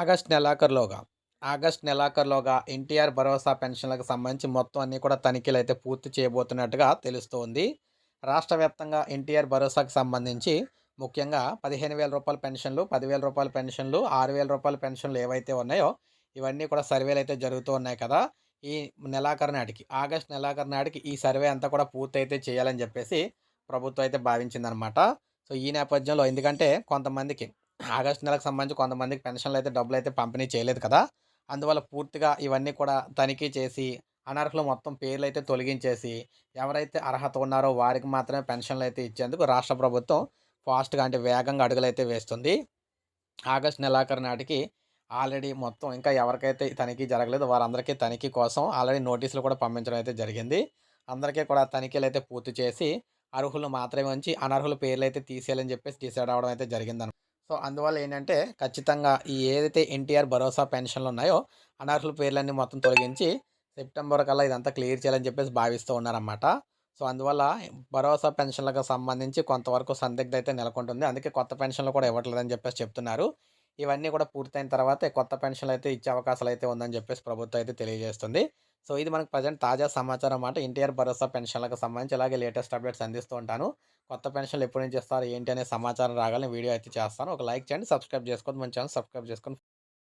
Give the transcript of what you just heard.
August నెలాఖరులోగా. August నెలాఖరులోగా ఎన్టీఆర్ భరోసా పెన్షన్లకు సంబంధించి మొత్తం అన్నీ కూడా తనిఖీలు అయితే పూర్తి చేయబోతున్నట్టుగా తెలుస్తోంది. రాష్ట్ర వ్యాప్తంగా ఎన్టీఆర్ భరోసాకు సంబంధించి ముఖ్యంగా పదిహేను వేల రూపాయల పెన్షన్లు పదివేల రూపాయల పెన్షన్లు ఆరు వేల రూపాయల పెన్షన్లు ఏవైతే ఉన్నాయో ఇవన్నీ కూడా సర్వేలు అయితే జరుగుతూ ఉన్నాయి కదా. ఈ నెలాఖరు నాటికి ఆగస్ట్ నెలాఖరు నాటికి ఈ సర్వే అంతా కూడా పూర్తి అయితే చేయాలని చెప్పేసి ప్రభుత్వం అయితే భావించిందనమాట సో ఈ నేపథ్యంలో ఎందుకంటే కొంతమందికి ఆగస్టు నెలకు సంబంధించి కొంతమందికి పెన్షన్లు అయితే డబ్బులు అయితే పంపిణీ చేయలేదు కదా. అందువల్ల పూర్తిగా ఇవన్నీ కూడా తనిఖీ చేసి అనర్హులు మొత్తం పేర్లు అయితే తొలగించేసి ఎవరైతే అర్హత ఉన్నారో వారికి మాత్రమే పెన్షన్లు అయితే ఇచ్చేందుకు రాష్ట్ర ప్రభుత్వం ఫాస్ట్గా అంటే వేగంగా అడుగులైతే వేస్తుంది. ఆగస్ట్ నెలాఖరు నాటికి ఆల్రెడీ మొత్తం ఇంకా ఎవరికైతే తనిఖీ జరగలేదు వారందరికీ తనిఖీ కోసం ఆల్రెడీ నోటీసులు కూడా పంపించడం అయితే జరిగింది. అందరికీ కూడా తనిఖీలు అయితే పూర్తి చేసి అర్హులు మాత్రమే ఉంచి అనర్హుల పేర్లు అయితే తీసేయాలని చెప్పేసి డిసైడ్ అవ్వడం అయితే జరిగిందన్నమాట సో అందువల్ల ఏంటంటే ఖచ్చితంగా ఈ ఏదైతే ఎన్టీఆర్ భరోసా పెన్షన్లు ఉన్నాయో అనర్హుల పేర్లన్నీ మొత్తం తొలగించి సెప్టెంబర్ కల్లా ఇదంతా క్లియర్ చేయాలని చెప్పేసి భావిస్తూ ఉన్నారన్నమాట. సో అందువల్ల భరోసా పెన్షన్లకు సంబంధించి కొంతవరకు సందిగ్ధ అయితే నెలకొంటుంది. అందుకే కొత్త పెన్షన్లు కూడా ఇవ్వట్లేదని చెప్పేసి చెప్తున్నారు. ఇవన్నీ కూడా పూర్తయిన తర్వాత కొత్త పెన్షన్లు అయితే ఇచ్చే అవకాశాలు అయితే ఉందని చెప్పేసి ప్రభుత్వం అయితే తెలియజేస్తుంది. సో ఇది మనకు ప్రజెంట్ తాజా సమాచారం అన్నమాట. ఎన్టీఆర్ భరోసా పెన్షన్లకు సంబంధించి అలాగే లేటెస్ట్ అప్డేట్స్ అందిస్తూ ఉంటాను. కొత్త పెన్షన్లు ఎప్పటి నుంచి ఇస్తారు ఏంటి అనే సమాచారం రాగానే వీడియో అయితే చేస్తాను. ఒక లైక్ చేయండి సబ్స్క్రైబ్ చేసుకోండి మన ఛానల్ సబ్స్క్రైబ్ చేసుకొని